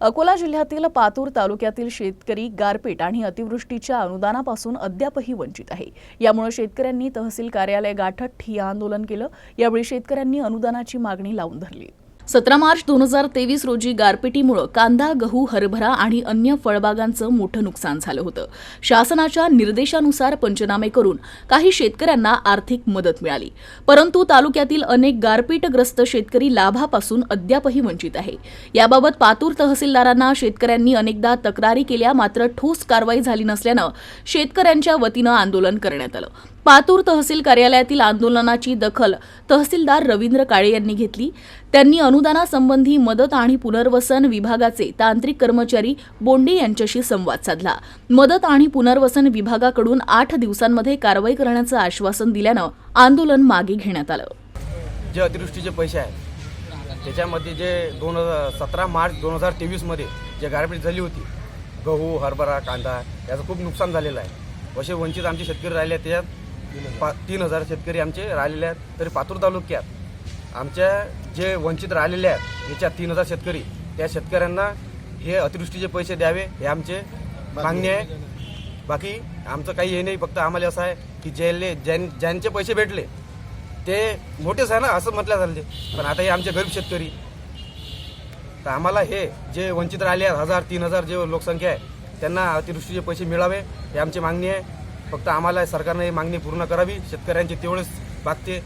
अकोला जिल्ह्यातील पातूर तालुक्यातील शेतकरी गारपीट आणि अतिवृष्टीच्या अनुदानापासून अद्यापही वंचित आहे. यामुळे शेतकऱ्यांनी तहसील कार्यालय गाठत ठिय्या आंदोलन केलं. यावेळी शेतकऱ्यांनी अनुदानाची मागणी लावून धरली. सतरा मार्च दोन हजार तेवीस रोजी गारपिटीमुळे कांदा गहू हरभरा आणि अन्य फळबागांचं मोठं नुकसान झालं होतं. शासनाच्या निर्देशानुसार पंचनामे करून काही शेतकऱ्यांना आर्थिक मदत मिळाली. परंतु तालुक्यातील अनेक गारपीटग्रस्त शेतकरी लाभापासून अद्यापही वंचित आहे. याबाबत पातूर तहसीलदारांना शेतकऱ्यांनी अनेकदा तक्रारी केल्या मात्र ठोस कारवाई झाली नसल्यानं शेतकऱ्यांच्या वतीनं आंदोलन करण्यात आलं. पातूर तहसील कार्यालयातील आंदोलनाची दखल तहसीलदार रवींद्र काळे यांनी घेतली. त्यांनी अनुदानासंबंधी मदत आणि पुनर्वसन विभागाचे तांत्रिक कर्मचारी बोंडे यांच्याशी संवाद साधला. मदत आणि पुनर्वसन विभागाकडून आठ दिवसांमध्ये कारवाई करण्याचं आश्वासन दिल्यानं आंदोलन मागे घेण्यात आलं. जे अतिवृष्टीचे पैसे आहेत त्याच्यामध्ये जे दोन हजार सतरा मार्च दोन हजार तेवीसमध्ये जे गारपीट झाली होती गहू हरभरा कांदा याचं खूप नुकसान झालेलं आहे. असे वंचित आमचे शेतकरी राहिले आहेत त्याच्यात पा तीन हजार शेतकरी आमचे राहिलेले आहेत तरी पातूर तालुक्यात. आमच्या जे वंचित राहिलेले आहेत याच्यात तीन हजार शेतकरी. त्या शेतकऱ्यांना हे अतिवृष्टीचे पैसे द्यावे हे आमचे मागणी आहे. बाकी आमचं काही हे नाही फक्त आम्हाला असं आहे की ज्याले ज्यां ज्यांचे पैसे भेटले ते मोठेच आहे ना असं म्हटलं झालं पण आता हे आमचे गरीब शेतकरी. तर आम्हाला हे जे वंचित राहिले आहेत हजार तीन हजार जे लोकसंख्या आहे त्यांना अतिवृष्टीचे पैसे मिळावे हे आमची मागणी आहे. फक्त आम्हाला सरकारने ही मागणी पूर्ण करावी. शेतकऱ्यांची तेवढेच भागते